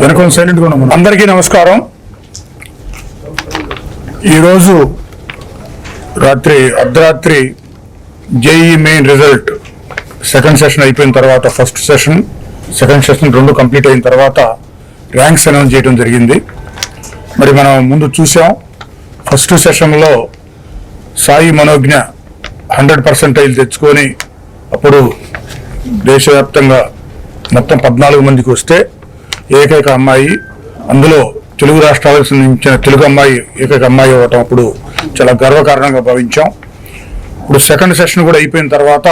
వెనక సైలెంట్గా అందరికీ నమస్కారం. ఈరోజు రాత్రి అర్ధరాత్రి JEE main result second session అయిపోయిన తర్వాత ఫస్ట్ సెషన్ సెకండ్ సెషన్ రెండు కంప్లీట్ అయిన తర్వాత ర్యాంక్స్ అనౌన్స్ చేయడం జరిగింది. మరి మనం ముందు చూసాం ఫస్ట్ సెషన్లో సాయి మనోజ్ఞ హండ్రెడ్ పర్సెంటైల్ తెచ్చుకొని అప్పుడు దేశవ్యాప్తంగా మొత్తం పద్నాలుగు మందికి వస్తే ఏకైక అమ్మాయి అందులో తెలుగు రాష్ట్రాలకు సంబంధించిన తెలుగు అమ్మాయి ఏకైక అమ్మాయి అవ్వటం అప్పుడు చాలా గర్వకారణంగా భావించాం. ఇప్పుడు సెకండ్ సెషన్ కూడా అయిపోయిన తర్వాత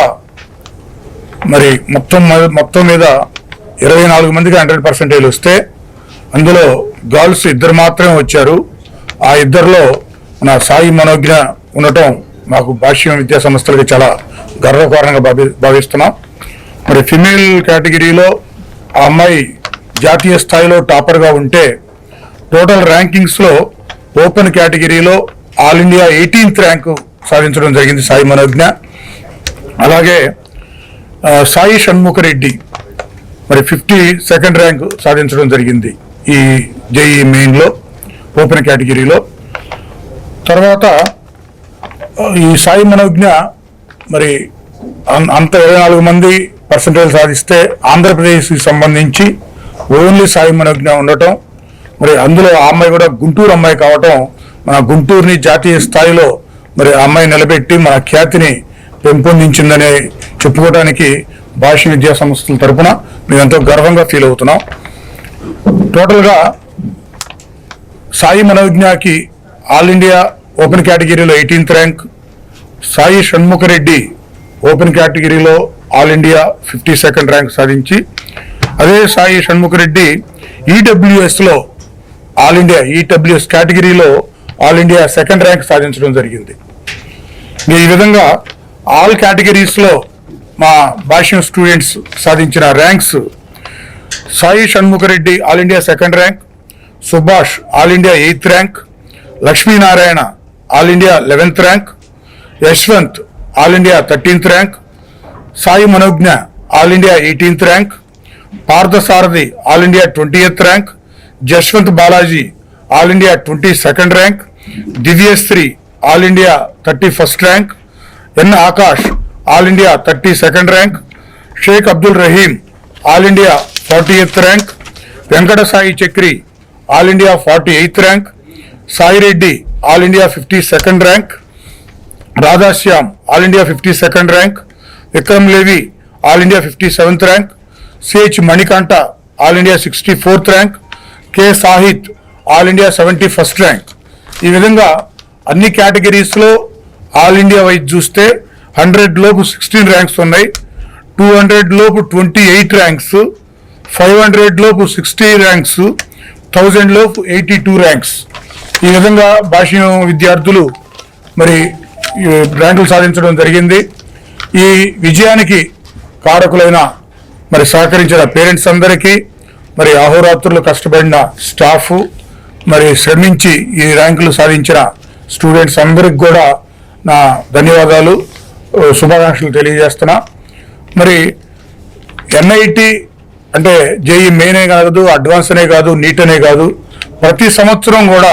మరి మొత్తం మొత్తం మీద ఇరవై నాలుగు మందికి హండ్రెడ్ పర్సెంటేజ్ వస్తే అందులో గర్ల్స్ ఇద్దరు మాత్రమే వచ్చారు. ఆ ఇద్దరిలో నా సాయి మనోజ్ఞ ఉండటం మాకు భాష్యం విద్యా సంస్థలకి చాలా గర్వకారణంగా భావి భావిస్తున్నాం. మరి ఫిమేల్ కేటగిరీలో ఆ అమ్మాయి జాతీయ స్థాయిలో టాపర్గా ఉంటే టోటల్ ర్యాంకింగ్స్లో ఓపెన్ కేటగిరీలో ఆల్ ఇండియా ఎయిటీన్త్ ర్యాంకు సాధించడం జరిగింది సాయి మనోజ్ఞ. అలాగే సాయి షణ్ముఖరెడ్డి మరి ఫిఫ్టీ సెకండ్ ర్యాంక్ సాధించడం జరిగింది ఈ జేఈ మెయిన్లో ఓపెన్ కేటగిరీలో. తర్వాత ఈ సాయి మనోజ్ఞ మరి అంత ఇరవై నాలుగు మంది పర్సంటేజ్ సాధిస్తే ఆంధ్రప్రదేశ్కి సంబంధించి ఓన్లీ సాయి మనోజ్ఞ ఉండటం మరి అందులో ఆ అమ్మాయి కూడా గుంటూరు అమ్మాయి కావటం మన గుంటూరుని జాతీయ స్థాయిలో మరి ఆ అమ్మాయి నిలబెట్టి మన ఖ్యాతిని పెంపొందించిందని చెప్పుకోవడానికి భాష విద్యా సంస్థల తరపున మేము గర్వంగా ఫీల్ అవుతున్నాం. టోటల్గా సాయి మనోజ్ఞకి ఆల్ ఇండియా ఓపెన్ కేటగిరీలో eighteenth rank Sai Shanmukha Reddy open కేటగిరీలో all India fifty second rank సాధించి అదే సాయి షణ్ముఖరెడ్డి ఈడబ్ల్యూఎస్లో ఆల్ ఇండియా ఈడబ్ల్యూఎస్ కేటగిరీలో ఆల్ ఇండియా సెకండ్ ర్యాంక్ సాధించడం జరిగింది. ఈ విధంగా ఆల్ కేటగిరీస్లో మా భాష్యం స్టూడెంట్స్ సాధించిన ranks. Sai Shanmukha Reddy all India second rank Subhash all India eighth rank Lakshminarayana all India eleventh rank Yashwanth all India thirteenth rank Sai Manogna all India eighteenth rank Parthasarathi all India twenty rank Jashwanth Balaji all India twenty second rank Divyasri all India thirty first rank N Akash all India thirty second rank. Sheikh Abdul Rahim all India forty eighth rank. Venkata Sai Chakri all India forty eighth rank. Sai Reddy all India fifty second rank. Radhashyam all India fifty second rank. Vikram Levi all India fifty seventh rank. CH Manikanta all India sixty fourth rank. K Sahith all India seventy first rank. ఈ విధంగా అన్ని కేటగిరీస్లో all India wise చూస్తే hundred లోపు sixteen ranks ఉన్నాయి. Two hundred లోపు twenty eight ranks. Five hundred లోపు sixty ranks. Thousand లోపు ఎయిటీ టూ ర్యాంక్స్. ఈ విధంగా భాష్యం విద్యార్థులు మరి ర్యాంకులు సాధించడం జరిగింది. ఈ విజయానికి కారకులైన మరి సహకరించిన పేరెంట్స్ అందరికీ మరి అహోరాత్రులు కష్టపడిన స్టాఫ్ మరి శ్రమించి ఈ ర్యాంకులు సాధించిన స్టూడెంట్స్ అందరికి కూడా నా ధన్యవాదాలు. శుభాకాంక్షలు తెలియజేస్తున్నా. మరి ఎన్ఐటి అంటే జేఈ మెయినే కాదు అడ్వాన్స్ అనే కాదు నీట్ అనే కాదు ప్రతి సంవత్సరం కూడా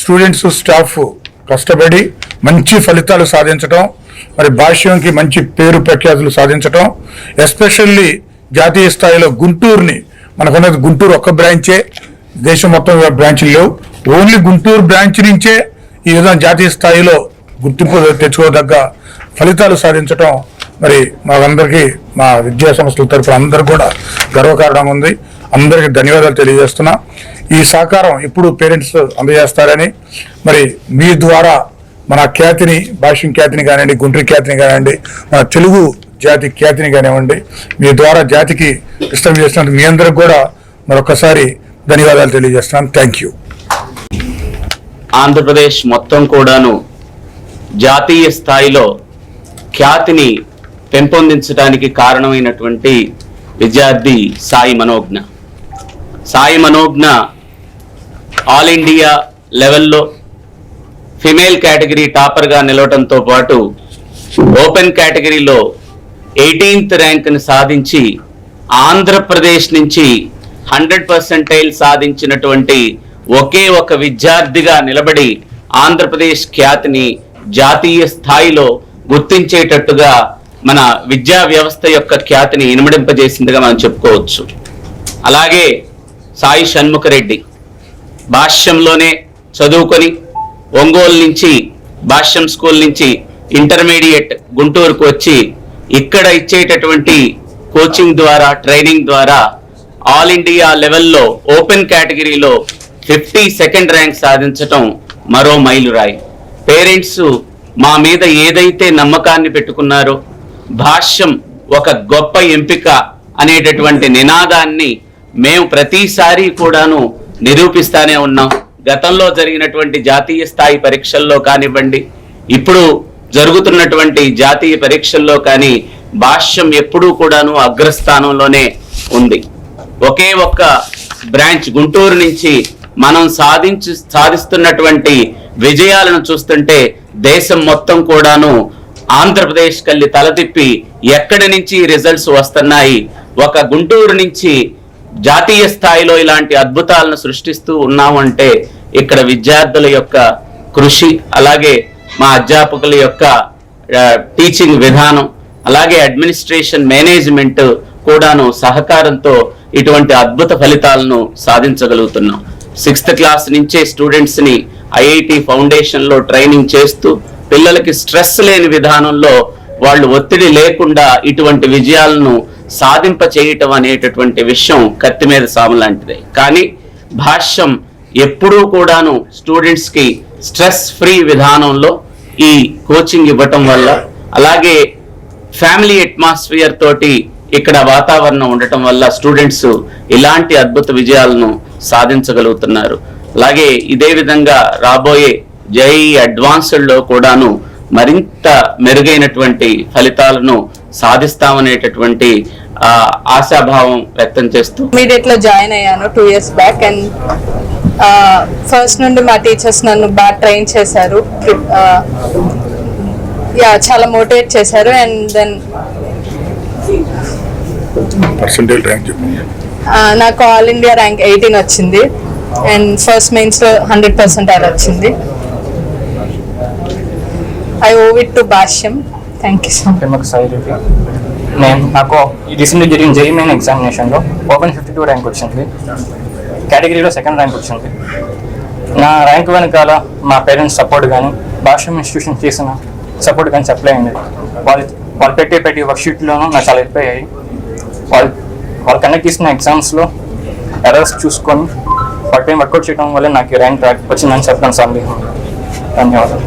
స్టూడెంట్స్ స్టాఫ్ కష్టపడి మంచి ఫలితాలు సాధించడం మరి భాష్యంకి మంచి పేరు ప్రఖ్యాతులు సాధించడం ఎస్పెషల్లీ జాతీయ స్థాయిలో గుంటూరుని మనకున్నది గుంటూరు ఒక్క బ్రాంచే దేశం మొత్తం బ్రాంచ్లు లేవు. ఓన్లీ గుంటూరు బ్రాంచ్ నుంచే ఈ విధంగా జాతీయ స్థాయిలో గుర్తింపు తెచ్చుకోదగ్గ ఫలితాలు సాధించడం మరి మాకందరికీ మా విద్యా సంస్థల తరపున అందరు కూడా గర్వకారణంగా ఉంది. అందరికీ ధన్యవాదాలు తెలియజేస్తున్నా. ఈ సహకారం ఇప్పుడు పేరెంట్స్ అందజేస్తారని మరి మీ ద్వారా మన ఖ్యాతిని భాష్యం ఖ్యాతిని కానివ్వండి గుంటూరు ఖ్యాతిని కానివ్వండి మన తెలుగు జాతి ఖ్యాతిని కానివ్వండి మీ ద్వారా జాతికి ఇష్టం చేసినందుకు మీ అందరికి కూడా మరొకసారి ధన్యవాదాలు తెలియజేస్తున్నాను. Thank you. ఆంధ్రప్రదేశ్ మొత్తం కూడాను జాతీయ స్థాయిలో ఖ్యాతిని పెంపొందించడానికి కారణమైనటువంటి విద్యార్థి సాయి మనోజ్ఞ. సాయి మనోజ్ఞ ఆల్ ఇండియా లెవెల్లో ఫిమేల్ కేటగిరీ టాపర్గా నిలవడంతో పాటు ఓపెన్ కేటగిరీలో ఎయిటీన్త్ ర్యాంక్ని సాధించి ఆంధ్రప్రదేశ్ నుంచి హండ్రెడ్ పర్సెంటైల్ సాధించినటువంటి ఒకే ఒక విద్యార్థిగా నిలబడి ఆంధ్రప్రదేశ్ ఖ్యాతిని జాతీయ స్థాయిలో గుర్తించేటట్టుగా మన విద్యా వ్యవస్థ యొక్క ఖ్యాతిని ఇనుమడింపజేసిందిగా మనం చెప్పుకోవచ్చు. అలాగే సాయి షణ్ముఖరెడ్డి భాష్యంలోనే చదువుకొని ఒంగోలు నుంచి భాష్యం స్కూల్ నుంచి ఇంటర్మీడియట్ గుంటూరుకు వచ్చి ఇక్కడ ఇచ్చేటటువంటి కోచింగ్ ద్వారా ట్రైనింగ్ ద్వారా ఆల్ ఇండియా లెవెల్లో ఓపెన్ కేటగిరీలో ఫిఫ్టీ సెకండ్ ర్యాంక్ సాధించటం మరో మైలురాయి. పేరెంట్స్ మా మీద ఏదైతే నమ్మకాన్ని పెట్టుకున్నారో భాష్యం ఒక గొప్ప ఎంపిక అనేటటువంటి నినాదాన్ని మేము ప్రతిసారి కూడాను నిరూపిస్తానే ఉన్నాం. గతంలో జరిగినటువంటి జాతీయ స్థాయి పరీక్షల్లో కానివ్వండి ఇప్పుడు జరుగుతున్నటువంటి జాతీయ పరీక్షల్లో కానీ భాష్యం ఎప్పుడూ కూడాను అగ్రస్థానంలోనే ఉంది. ఒకే ఒక్క బ్రాంచ్ గుంటూరు నుంచి మనం సాధించి సాధిస్తున్నటువంటి విజయాలను చూస్తుంటే దేశం మొత్తం కూడాను ఆంధ్రప్రదేశ్ కల్లి తలతిప్పి ఎక్కడి నుంచి రిజల్ట్స్ వస్తున్నాయి? ఒక గుంటూరు నుంచి జాతీయ స్థాయిలో ఇలాంటి అద్భుతాలను సృష్టిస్తూ ఉన్నామంటే ఇక్కడ విద్యార్థుల యొక్క కృషి అలాగే మా అధ్యాపకుల యొక్క టీచింగ్ విధానం అలాగే అడ్మినిస్ట్రేషన్ మేనేజ్మెంట్ కూడాను సహకారంతో ఇటువంటి అద్భుత ఫలితాలను సాధించగలుగుతున్నాం. సిక్స్త్ క్లాస్ నుంచే స్టూడెంట్స్ని ఐఐటి ఫౌండేషన్లో ట్రైనింగ్ చేస్తూ పిల్లలకి స్ట్రెస్ లేని విధానంలో వాళ్ళు ఒత్తిడి లేకుండా ఇటువంటి విజయాలను సాధింప చేయటం అనేటటువంటి విషయం కత్తి మీద సాము లాంటిదే. కానీ భాష్యం ఎప్పుడూ కూడాను స్టూడెంట్స్కి స్ట్రెస్ ఫ్రీ విధానంలో ఈ కోచింగ్ ఇవ్వటం వల్ల అలాగే ఫ్యామిలీ అట్మాస్ఫియర్ తోటి ఇక్కడ వాతావరణం ఉండటం వల్ల స్టూడెంట్స్ ఇలాంటి అద్భుత విజయాలను సాధించగలుగుతున్నారు. అలాగే ఇదే విధంగా రాబోయే జేఈ అడ్వాన్స్డ్లో కూడాను మరింత మెరుగైనటువంటి ఫలితాలను సాధిస్తామనేటటువంటి ఆ, ఆశాభావం వ్యక్తం చేస్తూ ఇమీడియట్లో జాయిన్ అయ్యాను two years back and first నుండి మా టీచర్స్ నన్ను బాగా ట్రైన్ చేశారు. యా చాలా మోటివేట్ చేశారు అండ్ దెన్ పర్సంటేజ్ ర్యాంక్ చెప్పు. నాకు ఆల్ ఇండియా ర్యాంక్ ఎయిటీన్ వచ్చింది. అండ్ ఫస్ట్ మెయిన్స్లో హండ్రెడ్ పర్సెంట్ అది వచ్చింది. I owe it to Bhashyam thank you so much నేను నాకు ఈ జరిగిన జేఈ మెయిన్ ఎగ్జామినేషన్లో ఓపెన్ ఫిఫ్టీ టూ ర్యాంక్ వచ్చింది. కేటగిరీలో సెకండ్ ర్యాంక్ వచ్చింది. నా ర్యాంక్ వెనకాల మా పేరెంట్స్ సపోర్ట్ కానీ భాష్యం ఇన్స్టిట్యూషన్ చేసిన సపోర్ట్ కానీ సప్లై అయింది. వాళ్ళు వాళ్ళు పెట్టే ప్రతి వర్క్షీట్లోనూ నాకు చాలా హెల్ప్ అయ్యాయి. వాళ్ళు వాళ్ళు కండక్ట్ చేసిన ఎగ్జామ్స్లో ఎర్రర్స్ చూసుకొని వాటిపై వర్కౌట్ చేయడం వల్ల నాకు ఈ ర్యాంక్ వచ్చిందని చెప్పడం సందేహం ధన్యవాదాలు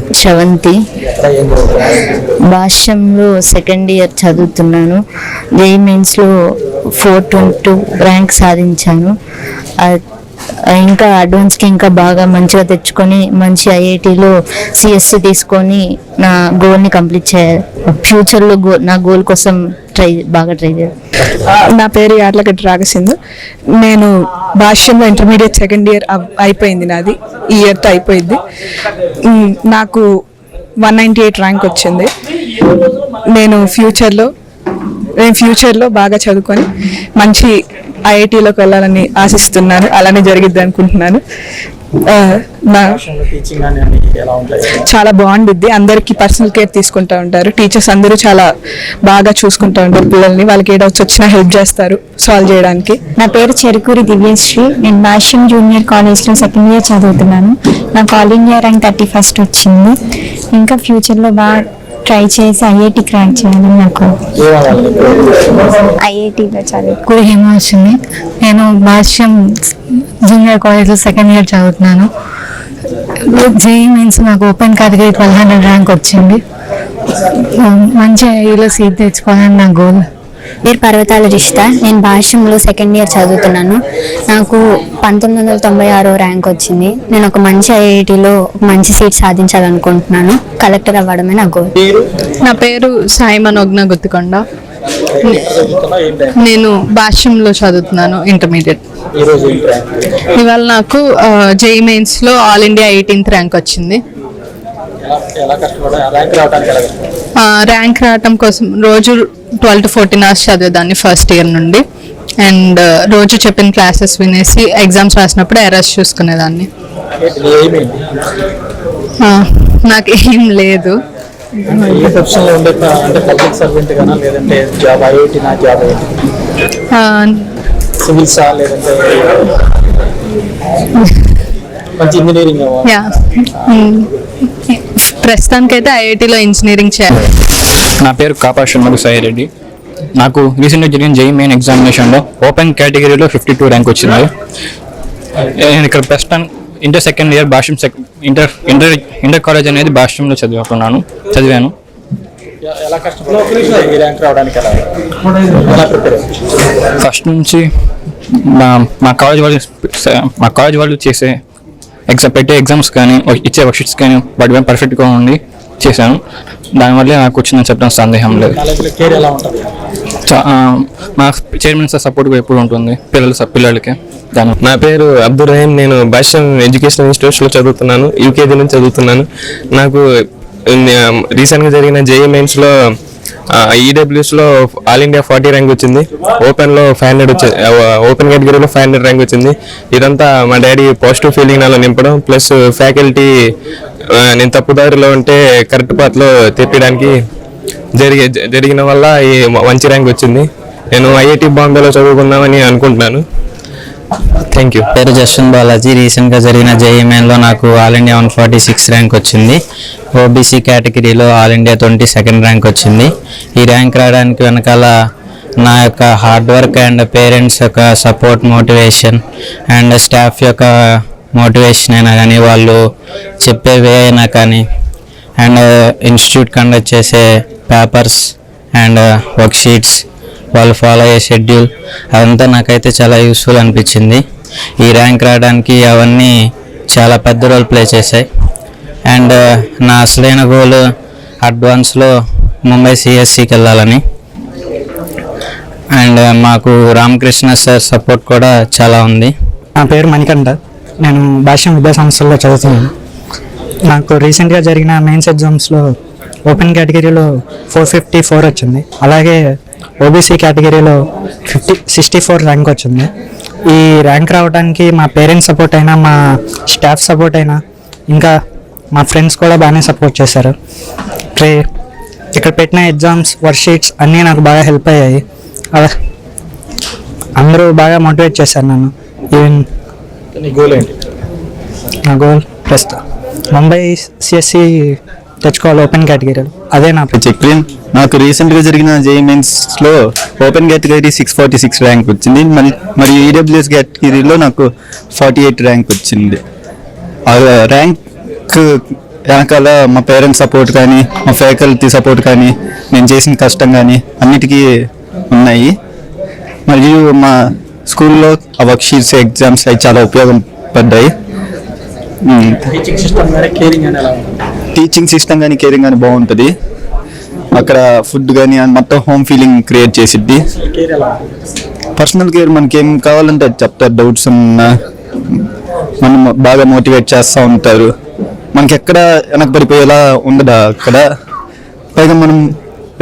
శ్రవంతి భాష్యంలో సెకండ్ ఇయర్ చదువుతున్నాను. జేఈ మెయిన్స్లో ఫోర్ ట్వంటీ టూ ర్యాంక్ సాధించాను. ఇంకా అడ్వాన్స్కి ఇంకా బాగా మంచిగా తెచ్చుకొని మంచి ఐఐటిలో సిఎస్సి తీసుకొని నా గోల్ని కంప్లీట్ చేయాలి ఫ్యూచర్లో గో నా గోల్ కోసం ట్రై బాగా ట్రై చేయాలి. నా పేరు యార్లగడ్డ రాగసింధు. నేను భాష్యంలో ఇంటర్మీడియట్ సెకండ్ ఇయర్ అయిపోయింది నాది. ఈ ఇయర్తో అయిపోయింది. నాకు వన్ నైంటీ ఎయిట్ ర్యాంక్ వచ్చింది. నేను ఫ్యూచర్లో నేను ఫ్యూచర్లో బాగా చదువుకొని మంచి ఐఐటీలోకి వెళ్ళాలని ఆశిస్తున్నాను అలానే జరిగిద్ది అనుకుంటున్నాను. నా చాలా బాగుండిద్ది. అందరికీ పర్సనల్ కేర్ తీసుకుంటూ ఉంటారు. టీచర్స్ అందరూ చాలా బాగా చూసుకుంటూ ఉంటారు పిల్లల్ని. వాళ్ళకి ఏ డౌట్స్ వచ్చినా హెల్ప్ చేస్తారు సాల్వ్ చేయడానికి. నా పేరు చెరుకూరి దివ్యశ్రీ. నేను భాష్యం జూనియర్ కాలేజ్లో సెకండ్ ఇయర్ చదువుతున్నాను. నాకు all India rank thirty first వచ్చింది. ఇంకా ఫ్యూచర్లో బాగా ట్రై చేసి ఐఐటి క్రాక్ చేయాలని నాకు ఐఐటిలో కూడా హేమ వచ్చింది. నేను భాష్యం జూనియర్ కాలేజ్లో సెకండ్ ఇయర్ చదువుతున్నాను. జేఈ మీన్స్ నాకు open category twelve hundred rank వచ్చింది. మంచి ఐలో సీట్ తెచ్చుకోవాలని నా గోల్ పేరు పర్వతాల రిష్తా నేను భాష్యంలో సెకండ్ ఇయర్ చదువుతున్నాను. నాకు పంతొమ్మిది వందల తొంభై ఆరో ర్యాంక్ వచ్చింది. నేను ఒక మంచి ఐఐటిలో మంచి సీట్ సాధించాలనుకుంటున్నాను. కలెక్టర్ అవ్వడమే నా గోల్ నా పేరు సాయి మనోజ్ఞ గుత్తికొండ. నేను భాష్యంలో చదువుతున్నాను ఇంటర్మీడియట్ ఇవాళ నాకు జేఈ మెయిన్స్లో ఆల్ ఇండియా ఎయిటీన్త్ ర్యాంక్ వచ్చింది. ఎలా కష్టపడా ర్యాంక్ రావడానికి ఎలా ఆ, ర్యాంక్ రావటం కోసం రోజు ట్వెల్వ్ టు ఫోర్టీన్ అవర్స్ చదివేదాన్ని ఫస్ట్ ఇయర్ నుండి. అండ్ రోజు చెప్పిన క్లాసెస్ వినేసి ఎగ్జామ్స్ రాసినప్పుడు ఎర్రర్స్ చూసుకునేదాన్ని నాకు ఏం లేదు ప్రస్తుతానికైతే ఐఐటిలో ఇంజనీరింగ్ చేయాలి. నా పేరు కాపా షణ్ముఖ సాయి రెడ్డి. నాకు రీసెంట్గా జరిగిన జై మెయిన్ ఎగ్జామినేషన్లో ఓపెన్ కేటగిరీలో ఫిఫ్టీ టూ ర్యాంక్ వచ్చింది. నేను ఇక్కడ best and inter second year Bhashyam check inter inter inter college అనేది భాష్యంలో చదువుకున్నాను చదివాను. ఫస్ట్ నుంచి మా మా కాలేజ్ వాళ్ళు మా కాలేజ్ వాళ్ళు చేసే ఎగ్జామ్ పెట్టే ఎగ్జామ్స్ కానీ ఇచ్చే వర్క్షీట్స్ కానీ వాటి మీద పర్ఫెక్ట్గా ఉండి చేశాను. దానివల్ల నాకు వచ్చిందని చెప్పడం సందేహం లేదు. మా చైర్మన్ సార్ సపోర్ట్ ఎప్పుడు ఉంటుంది పిల్లలు పిల్లలకి. దాని నా పేరు అబ్దుల్ రహీం నేను భాష్యం ఎడ్యుకేషన్ ఇన్స్టిట్యూట్స్లో చదువుతున్నాను యూకేజీ నుంచి చదువుతున్నాను. నాకు రీసెంట్గా జరిగిన జేఈ మెయిన్స్లో ఈడబ్ల్యూఎస్లో ఆల్ ఇండియా ఫార్టీ ర్యాంక్ వచ్చింది. ఓపెన్లో ఫైవ్ హండ్రెడ్ వచ్చి ఓపెన్ కేటగిరీలో ఫైవ్ హండ్రెడ్ ర్యాంక్ వచ్చింది. ఇదంతా మా డాడీ పాజిటివ్ ఫీలింగ్ నాలో నింపడం ప్లస్ ఫ్యాకల్టీ నేను తప్పుదారిలో ఉంటే కరెక్ట్ పాత్లో తెప్పడానికి జరిగే జరిగిన వల్ల ఈ మంచి ర్యాంక్ వచ్చింది. నేను ఐఐటి బాంబేలో చదువుకుందామని అనుకుంటున్నాను. థ్యాంక్ యూ పేరు జస్వంత్ బాలాజీ. రీసెంట్గా జరిగిన జేఈమెన్లో నాకు all India one forty six rank వచ్చింది. ఓబీసీ కేటగిరీలో all India twenty second rank వచ్చింది. ఈ ర్యాంక్ రావడానికి వెనకాల నా యొక్క హార్డ్ వర్క్ అండ్ పేరెంట్స్ యొక్క సపోర్ట్ మోటివేషన్ అండ్ స్టాఫ్ యొక్క మోటివేషన్ అయినా కానీ వాళ్ళు చెప్పే వే అయినా కానీ అండ్ ఇన్స్టిట్యూట్ కండక్ట్ చేసే పేపర్స్ అండ్ వర్క్ షీట్స్ వాళ్ళు ఫాలో అయ్యే షెడ్యూల్ అదంతా నాకైతే చాలా యూస్ఫుల్ అనిపించింది. ఈ ర్యాంక్ రావడానికి అవన్నీ చాలా పెద్ద రోల్ ప్లే చేశాయి. అండ్ నా అసలైన గోల్ అడ్వాన్స్లో ముంబై సిఎస్సికి వెళ్ళాలని. అండ్ మాకు రామకృష్ణ సార్ సపోర్ట్ కూడా చాలా ఉంది. నా పేరు మణికంఠ. నేను భాష్యం విద్యా సంస్థల్లో చదువుతున్నాను. నాకు రీసెంట్గా జరిగిన మెయిన్స్ ఎగ్జామ్స్లో ఓపెన్ కేటగిరీలో ఫోర్ ఫిఫ్టీ ఫోర్ వచ్చింది. అలాగే ఓబీసీ కేటగిరీలో ఫిఫ్టీ సిక్స్టీ ఫోర్ ర్యాంక్ వచ్చింది. ఈ ర్యాంక్ రావడానికి మా పేరెంట్స్ సపోర్ట్ అయినా మా స్టాఫ్ సపోర్ట్ అయినా ఇంకా మా ఫ్రెండ్స్ కూడా బాగానే సపోర్ట్ చేశారు. ట్రే ఇక్కడ పెట్టిన ఎగ్జామ్స్ వర్క్షీట్స్ అన్నీ నాకు బాగా హెల్ప్ అయ్యాయి. అలా అందరూ బాగా మోటివేట్ చేశారు నన్ను. ఈవెన్ నీ గోల్ ఏంటి? నా గోల్ ప్రస్తుతం ముంబై సిఎస్సి తెచ్చుకోవాలి ఓపెన్ కేటగిరీలో అదే నా చెక్లిన్ నాకు రీసెంట్గా జరిగిన జేఈ మెయిన్స్లో open category six forty six rank వచ్చింది. మరి మరియు ఈడబ్ల్యూఎస్ కేటగిరీలో నాకు ఫార్టీ ఎయిట్ ర్యాంక్ వచ్చింది. ఆ ర్యాంక్ వెనకాల మా పేరెంట్స్ సపోర్ట్ కానీ మా ఫ్యాకల్టీ సపోర్ట్ కానీ నేను చేసిన కష్టం కానీ అన్నిటికీ ఉన్నాయి. మరియు మా స్కూల్లో ఆ వర్క్ షీట్స్ ఎగ్జామ్స్ అవి చాలా ఉపయోగపడ్డాయి టీచింగ్ సిస్టమ్ కానీ కేరింగ్ కానీ బాగుంటుంది. అక్కడ ఫుడ్ కానీ మొత్తం హోమ్ ఫీలింగ్ క్రియేట్ చేసిద్ది. పర్సనల్ కేర్ మనకి ఏం కావాలంటే అది చెప్తారు డౌట్స్ ఉన్నా. మనం బాగా మోటివేట్ చేస్తూ ఉంటారు. మనకి ఎక్కడ వెనకబడిపోయేలా ఉండదు అక్కడ? పైగా మనం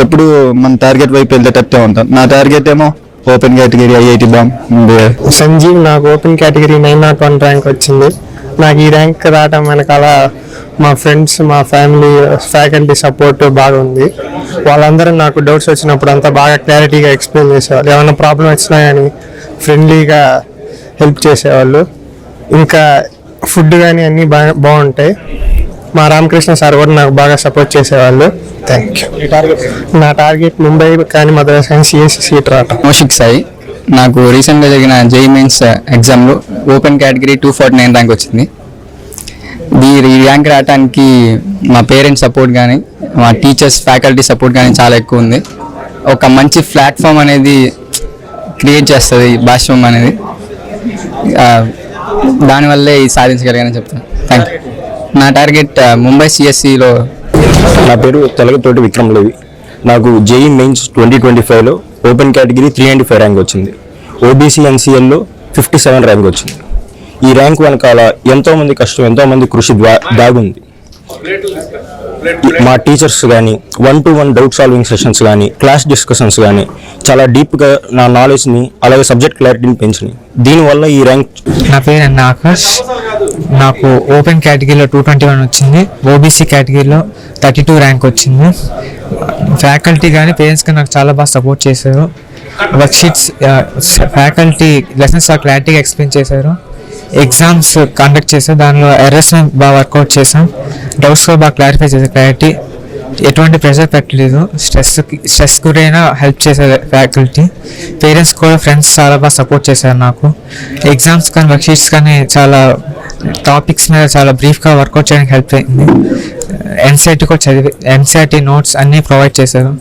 ఎప్పుడు మన టార్గెట్ వైపు వెళ్ళేటట్టే ఉంటాం. నా టార్గెట్ ఏమో open category IIT Bombay Sanjeev నాకు open category nine nought one rank వచ్చింది. నాకు ఈ ర్యాంక్ రావడం వెనకాల మా ఫ్రెండ్స్ మా ఫ్యామిలీ ఫ్యాకల్టీ సపోర్ట్ బాగా ఉంది. వాళ్ళందరూ నాకు డౌట్స్ వచ్చినప్పుడు అంతా బాగా క్లారిటీగా ఎక్స్ప్లెయిన్ చేసేవాళ్ళు. ఏమైనా ప్రాబ్లం వచ్చినా కానీ ఫ్రెండ్లీగా హెల్ప్ చేసేవాళ్ళు. ఇంకా ఫుడ్ కానీ అన్నీ బాగా బాగుంటాయి. మా రామకృష్ణ సార్ కూడా నాకు బాగా సపోర్ట్ చేసేవాళ్ళు. థ్యాంక్ యూ నా టార్గెట్ ముంబై కానీ మద్రాస్ కానీ సిఎస్సి సీట్ రావటం. కౌశిక్ సాయి నాకు రీసెంట్గా జరిగిన జేఈ మెయిన్స్ ఎగ్జామ్లో open category two forty nine rank వచ్చింది. ఈ ఈ ర్యాంక్ రావడానికి మా పేరెంట్స్ సపోర్ట్ కానీ మా టీచర్స్ ఫ్యాకల్టీ సపోర్ట్ కానీ చాలా ఎక్కువ ఉంది. ఒక మంచి ప్లాట్ఫామ్ అనేది క్రియేట్ చేస్తుంది ఈ భాష్యం అనేది. ఆ, దానివల్లే ఇది సాధించగలిగానని చెప్తాను థ్యాంక్ యూ నా టార్గెట్ ముంబై సిఎస్సిలో నా పేరు తెలగతోటి విక్రమ్ లేవి నాకు జేఈ మెయిన్స్ ట్వంటీ ట్వంటీ ఫైవ్లో open category three and five rank వచ్చింది. ఓబీసీ ఎన్సీఎల్లో ఫిఫ్టీ సెవెన్ ర్యాంక్ వచ్చింది. ఈ ర్యాంక్ వెనకాల ఎంతోమంది కష్టం ఎంతో మంది కృషి దాగుంది. మా టీచర్స్ కానీ one to one doubt solving sessions కానీ క్లాస్ డిస్కషన్స్ కానీ చాలా డీప్గా నా నాలెడ్జ్ని అలాగే సబ్జెక్ట్ క్లారిటీని పెంచినాయి. దీనివల్ల ఈ ర్యాంక్ నా పేరు అన్న ఆకాష్. నాకు ఓపెన్ కేటగిరీలో టూ ట్వంటీ వన్ వచ్చింది. ఓబీసీ కేటగిరీలో థర్టీ టూ ర్యాంక్ వచ్చింది. ఫ్యాకల్టీ కానీ పేరెంట్స్ కానీ నాకు చాలా బాగా సపోర్ట్ చేశారు. వర్క్ షీట్స్ ఫ్యాకల్టీ లెసన్స్ క్లారిటీగా ఎక్స్ప్లెయిన్ చేశారు. ఎగ్జామ్స్ కండక్ట్ చేసాం. దానిలో ఎర్రస్ బాగా వర్కౌట్ చేసాం. డౌట్స్ బాగా క్లారిఫై చేసాం క్లారిటీ ఎటువంటి ప్రెషర్ పెట్టలేదు. స్ట్రెస్ స్ట్రెస్ గురైనా హెల్ప్ చేశారు ఫ్యాకల్టీ పేరెంట్స్ కూడా ఫ్రెండ్స్ చాలా బాగా సపోర్ట్ చేశారు నాకు. ఎగ్జామ్స్ కానీ వర్క్షీట్స్ కానీ చాలా టాపిక్స్ మీద చాలా బ్రీఫ్గా వర్కౌట్ చేయడానికి హెల్ప్ అయింది. ఎన్సైటీ కూడా చదివి ఎన్సైటీ నోట్స్ అన్నీ ప్రొవైడ్ చేశారు.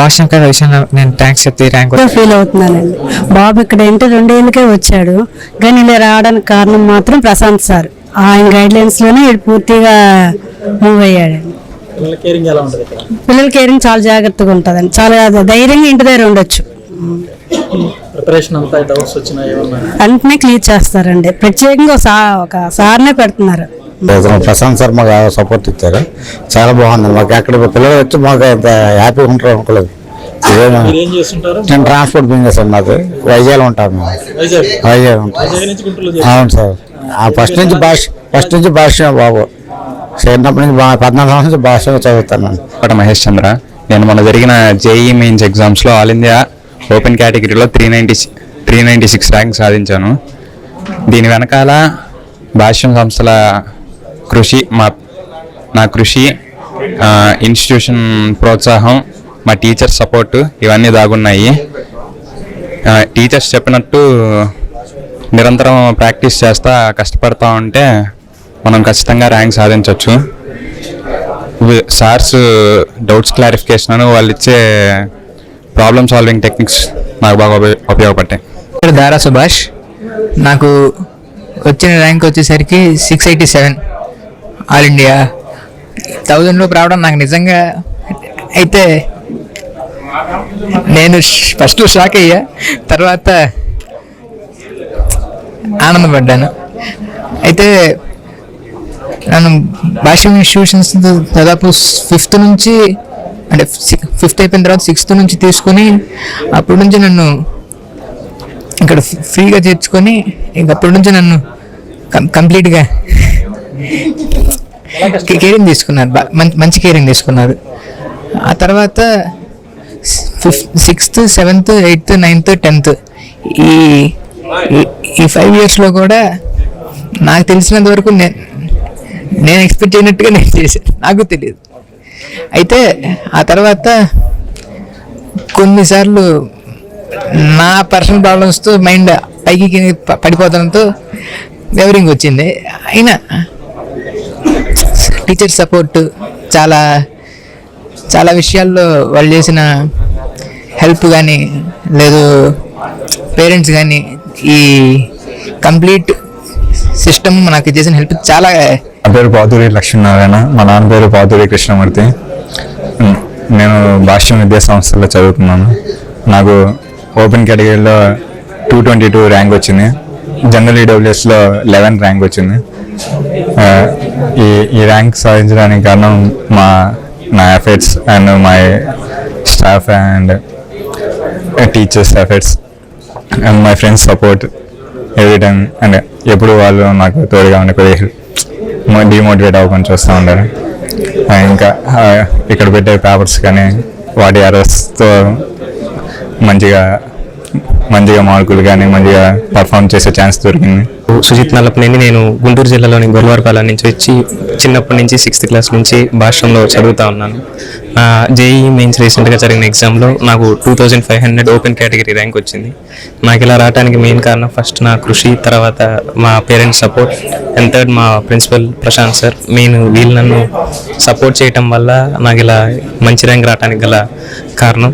భాషం కదా విషయంలో నేను థ్యాంక్స్ చెప్తే ర్యాంక్ ఫీల్ అవుతున్నానండి. బాబు ఇక్కడ ఇంటి రెండేళ్ళకే వచ్చాడు. కానీ ఇలా రావడానికి కారణం మాత్రం ప్రశాంత్ సార్. ఆయన గైడ్లైన్స్లోనే పూర్తిగా మూవ్ అయ్యాడండి. కేరింగ్ ఎలా ఉంటుంది ఇక్కడ? పిల్లల కేరింగ్ చాలా జాగ్రత్తగా ఉంటుందండి. చాలా ధైర్యంగా ఇంటి దగ్గర ఉండొచ్చు. ప్రిపరేషన్ అంతా డౌట్స్ అన్నిటినీ క్లియర్ చేస్తారండి. ప్రత్యేకంగా ఒక సార్నే పెడుతున్నారు. ప్రశాంత్ సార్ మాకు సపోర్ట్ ఇచ్చారు. చాలా బాగుంది. మాకు అక్కడ పిల్లలు వచ్చి మాకు హ్యాపీగా ఉంటారు అనుకోలేదు. నేను ట్రాన్స్పోర్ట్ బిజినెస్ మేము. వైజాగ్? వైజాగ్ ఉంటాం. వైజాగ్ నుంచి గుంటూరులో అవును సార్. ఆ ఫస్ట్ నుంచి భాష ఫస్ట్ నుంచి భాష బాబు. చిన్నప్పటి నుంచి పద్నాలుగు సంవత్సరం నుంచి భాష చదువుతాను ఒకటి మహేష్ చంద్ర నేను మొన్న జరిగిన జేఈ మెయిన్స్ ఎగ్జామ్స్లో ఆల్ ఇండియా ఓపెన్ కేటగిరీలో three ninety three ninety six rank సాధించాను. దీని వెనకాల భాష్యం సంస్థల కృషి మా నా కృషి ఇన్స్టిట్యూషన్ ప్రోత్సాహం మా టీచర్ సపోర్ట్ ఇవన్నీ దాగున్నాయి. టీచర్స్ చెప్పినట్టు నిరంతరం ప్రాక్టీస్ చేస్తా కష్టపడతా ఉంటే మనం ఖచ్చితంగా ర్యాంక్ సాధించవచ్చు సార్స్ డౌట్స్ క్లారిఫికేషన్ అని వాళ్ళు ఇచ్చే ప్రాబ్లమ్ సాల్వింగ్ టెక్నిక్స్ నాకు బాగా ఉపయోగపడ్డాయి. దారా సుభాష్. నాకు వచ్చిన ర్యాంక్ వచ్చేసరికి six eighty seven. All India. Thousand లోపు రావడం నాకు నిజంగా అయితే నేను ఫస్ట్ షాక్ అయ్యా. తర్వాత ఆనందపడ్డాను. అయితే నన్ను భాష్యం ఇన్స్టిట్యూషన్స్ దాదాపు ఫిఫ్త్ నుంచి అంటే ఫిఫ్త్ అయిపోయిన తర్వాత సిక్స్త్ నుంచి తీసుకొని అప్పటి నుంచి నన్ను ఇక్కడ ఫ్రీగా చేర్చుకొని ఇంక అప్పటి నుంచి నన్ను కంప్లీట్గా కేరింగ్ తీసుకున్నారు. బా- మంచి కేరింగ్ తీసుకున్నారు. ఆ తర్వాత fifth sixth seventh eighth ninth tenth ఈ ఈ- ఈ ఫైవ్ ఇయర్స్లో కూడా నాకు తెలిసినంత వరకు నేను ఎక్స్పెక్ట్ చేయనట్టుగా నేను చేశాను. నాకు తెలియదు. అయితే ఆ తర్వాత కొన్నిసార్లు నా పర్సనల్ ప్రాబ్లమ్స్తో మైండ్ పైకి కిందకి ప- పడిపోవడంతో ఎవరింగ్ వచ్చింది. అయినా టీచర్ సపోర్ట్ చాలా చాలా విషయాల్లో వాళ్ళు చేసిన హెల్ప్ కానీ లేదు పేరెంట్స్ కానీ ఈ కంప్లీట్ సిస్టమ్ నాకు చేసిన హెల్ప్ చాలా పేరు పాతూరి లక్ష్మీనారాయణ. మా నాన్న పేరు పాతూరి కృష్ణమూర్తి. నేను భాష్యం విద్యా సంస్థలో చదువుతున్నాను నాకు ఓపెన్ కేటగిరీలో టూ ట్వంటీ టూ ర్యాంక్ వచ్చింది. జనరల్ ఈడబ్ల్యూఎస్లో లెవెన్ ర్యాంక్ వచ్చింది. ఈ ఈ ర్యాంక్ సాధించడానికి కారణం మా నా efforts and my staff and teachers efforts and my friends support every time and ఎప్పుడు వాళ్ళు నాకు తోడుగా ఉండే కొద్దిగా డిమోటివేట్ అవ్వకుండా చూస్తూ ఉంటారు ఇంకా ఇక్కడ పెట్టే పేపర్స్ కానీ వాటి అరెస్ట్తో మంచిగా మంచిగా మార్కులు కానీ మంచిగా పర్ఫామ్ చేసే ఛాన్స్ దొరికింది. సుజిత్ నల్లపనేని నేను గుంటూరు జిల్లాలోని గొల్లవారిపాలెం నుంచి వచ్చి చిన్నప్పటి నుంచి సిక్స్త్ క్లాస్ నుంచి భాషలో చదువుతా ఉన్నాను. నా జేఈ మెయిన్స్ రీసెంట్గా జరిగిన ఎగ్జామ్లో నాకు two thousand five hundred open category rank వచ్చింది. నాకు ఇలా రావడానికి మెయిన్ కారణం ఫస్ట్ నా కృషి తర్వాత మా పేరెంట్స్ సపోర్ట్ అండ్ థర్డ్ మా ప్రిన్సిపల్ ప్రశాంత్ సార్ మెయిన్ వీళ్ళు నన్ను సపోర్ట్ చేయటం వల్ల నాకు ఇలా మంచి ర్యాంక్ రావడానికి గల కారణం.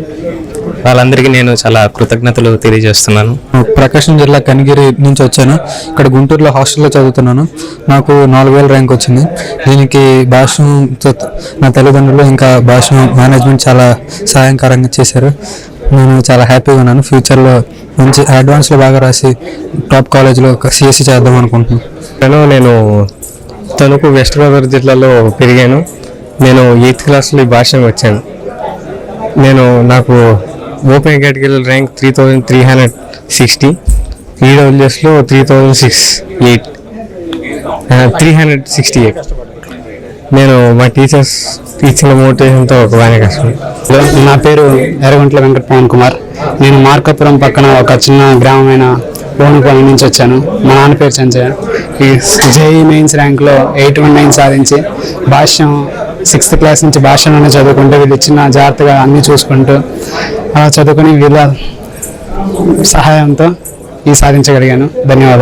వాళ్ళందరికీ నేను చాలా కృతజ్ఞతలు తెలియజేస్తున్నాను. ప్రకాశం జిల్లా కనిగిరి నుంచి వచ్చాను. ఇక్కడ గుంటూరులో హాస్టల్లో చదువుతున్నాను. నాకు నాలుగు వేల ర్యాంక్ వచ్చింది. దీనికి భాష నా తల్లిదండ్రులు ఇంకా భాష మేనేజ్మెంట్ చాలా సహాయకరంగా చేశారు. నేను చాలా హ్యాపీగా ఉన్నాను. ఫ్యూచర్లో మంచి అడ్వాన్స్లో బాగా రాసి టాప్ కాలేజ్లో సిఎస్సి చేద్దాం అనుకుంటున్నాను. నేను నేను తణుకు వెస్ట్ గోదావరి జిల్లాలో పెరిగాను. నేను ఎయిత్ క్లాస్లో ఈ భాష వచ్చాను. నేను నాకు ఓపెన్ కేటగిరీలో rank three thousand three hundred sixty ఈడబ్ల్యూఎస్లో three thousand six eight three hundred sixty eight నేను మా టీచర్స్ ఇచ్చిన మోటివేషన్తో ఒక బాగానే కష్టం నా పేరు ఎర్రగుంట్ల వెంకట పవన్ కుమార్. నేను మార్కాపురం పక్కన ఒక చిన్న గ్రామమైన ఓనుపల్లి నుంచి వచ్చాను. మా నాన్న పేరు సంజయ్. ఈ జేఈ మెయిన్స్ ర్యాంక్లో ఎయిట్ వన్ నైన్ సాధించి భాష్యం సిక్స్త్ క్లాస్ నుంచి భాషలోనే చదువుకుంటూ వీళ్ళు ఇచ్చిన జాగ్రత్తగా అన్నీ చూసుకుంటూ చదువుకొని వీళ్ళ సహాయంతో ఈ సాధించగలిగాను. ధన్యవాదాలు.